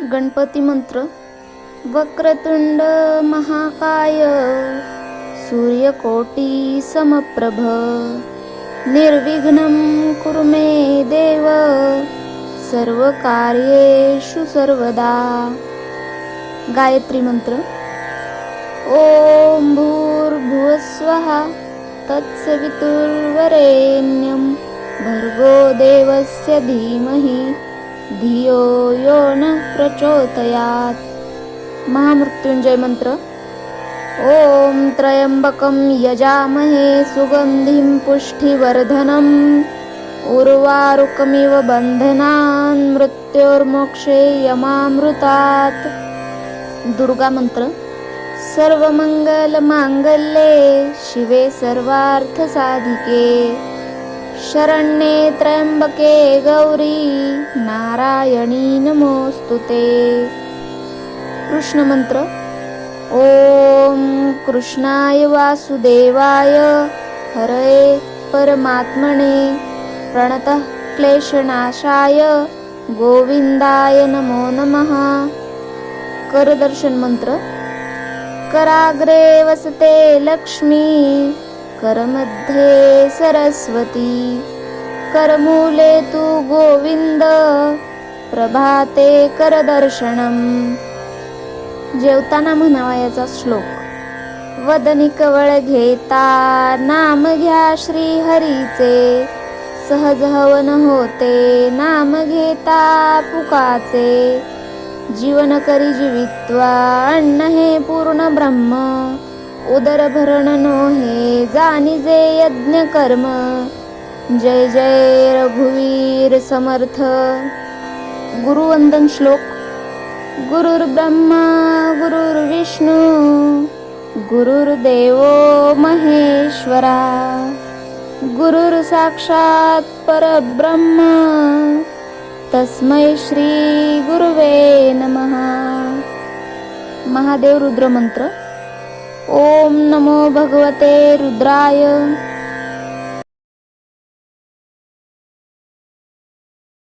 गणपती मंत्र वक्रतुंड महाकाय सूर्यकोटी समप्रभ निर्विघ्नं कुरु मे देव सर्वकार्येषु सर्वदा। गायत्री मंत्र ॐ भूर्भुवस्वः तत्सवितुर्वरेण्यं भर्गो देवस्य धीमहि। धियो यो न प्रचोदयात्। महामृत्युंजय मंत्र। ॐ त्र्यंबकं यजामहे सुगन्धिं पुष्टिवर्धनम्। उर्वारुकमिव बन्धनान् मृत्योर्मोक्षे यमामृतात्। दुर्गा मंत्र। सर्वमङ्गलमाङ्गल्ये शिवे सर्वार्थसाधिके। शरण्ये त्र्यंबके गौरी नारायणी नमोस्तुते कृष्ण मंत्र ॐ कृष्णाय वासुदेवाय हरये परमात्मने प्रणतः क्लेशनाशाय गोविंदाय नमो नमः। करदर्शन मंत्र। कराग्रे वसते लक्ष्मी। करमध्ये सरस्वती करमूले तु गोविंद प्रभाते करदर्शनम् जेवताना म्हणावा याचा श्लोक. वदनी कवळ घेता नाम घ्या श्री हरीचे सहज हवन होते नाम घेता पुकाचे. जीवन करी जीवित्वा अन्न हे पूर्ण ब्रह्म. उदर भरण नो हे जाणीजे यज्ञ कर्म. जय जय रघुवीर समर्थ. गुरुवंदन श्लोक. गुरुर्ब्रह्मा गुरुर्विष्णू गुरुर्देवो महेश्वरा. गुरुर साक्षात परब्रह्म तस्मै श्री गुरुवे नमः. महादेव रुद्र मंत्र ओम नमो भगवते रुद्राय.